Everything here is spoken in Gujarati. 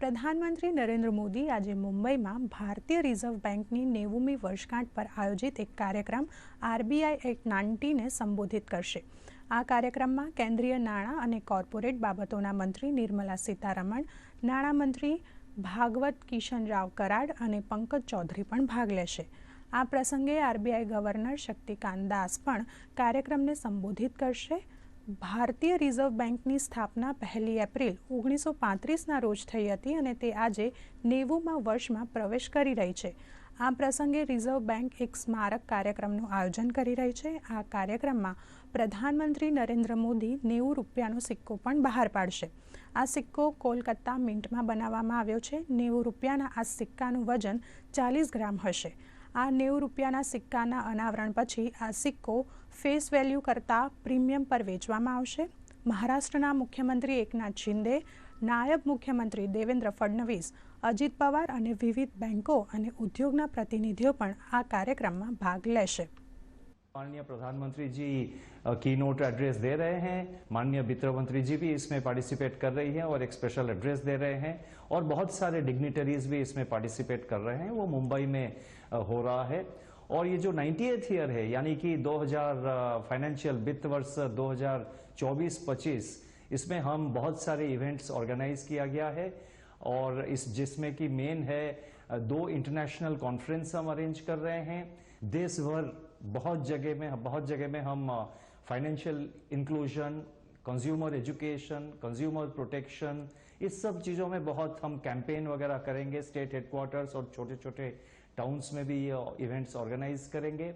પ્રધાનમંત્રી નરેન્દ્ર મોદી આજે મુંબઈમાં ભારતીય રિઝર્વ બેંકની નેવુમી વર્ષગાંઠ પર આયોજિત એક કાર્યક્રમ આરબીઆઈ એટ નાઇન્ટીને સંબોધિત કરશે. આ કાર્યક્રમમાં કેન્દ્રીય નાણાં અને કોર્પોરેટ બાબતોના મંત્રી નિર્મલા સીતારમણ, નાણામંત્રી ભાગવત કિશન રાવ કરાડ અને પંકજ ચૌધરી પણ ભાગ લેશે. આ પ્રસંગે આરબીઆઈ ગવર્નર શક્તિકાંત દાસ પણ કાર્યક્રમને સંબોધિત કરશે. ભારતીય રિઝર્વ બેંકની સ્થાપના પહેલી એપ્રિલ ઓગણીસો પાંત્રીસના રોજ થઈ હતી અને તે આજે નેવુંમાં વર્ષમાં પ્રવેશ કરી રહી છે. આ પ્રસંગે રિઝર્વ બેંક એક સ્મારક કાર્યક્રમનું આયોજન કરી રહી છે. આ કાર્યક્રમમાં પ્રધાનમંત્રી નરેન્દ્ર મોદી નેવું રૂપિયાનો સિક્કો પણ બહાર પાડશે. આ સિક્કો કોલકાતા મિન્ટમાં બનાવવામાં આવ્યો છે. નેવું રૂપિયાના આ સિક્કાનું વજન ચાલીસ ગ્રામ હશે. આ નેવું રૂપિયાના સિક્કાના અનાવરણ પછી આ સિક્કો ફેસ વેલ્યુ કરતાં પ્રીમિયમ પર વેચવામાં આવશે. મહારાષ્ટ્રના મુખ્યમંત્રી એકનાથ શિંદે, નાયબ મુખ્યમંત્રી દેવેન્દ્ર ફડણવીસ, અજીત પવાર અને વિવિધ બેંકો અને ઉદ્યોગના પ્રતિનિધિઓ પણ આ કાર્યક્રમમાં ભાગ લેશે. माननीय प्रधानमंत्री जी की नोट एड्रेस दे रहे हैं। माननीय वित्त मंत्री जी भी इसमें पार्टिसिपेट कर रही हैं और एक स्पेशल एड्रेस दे रहे हैं। और बहुत सारे डिग्निटरीज भी इसमें पार्टिसिपेट कर रहे हैं। वो मुंबई में हो रहा है। और ये जो 98th ईयर है, यानी कि 2000 फाइनेंशियल वित्त वर्ष 2024-25 इसमें हम बहुत सारे इवेंट्स ऑर्गेनाइज किया गया है। और इस जिसमें कि मेन है दो इंटरनेशनल कॉन्फ्रेंस हम अरेंज कर रहे हैं। देश भर बहुत जगह में, बहुत जगह में हम financial inclusion consumer education consumer protection इस सब चीज़ों में बहुत हम कैंपेन वगैरह करेंगे स्टेट हेडक्वार्टर्स और छोटे छोटे टाउन्स में भी ये इवेंट्स ऑर्गेनाइज करेंगे।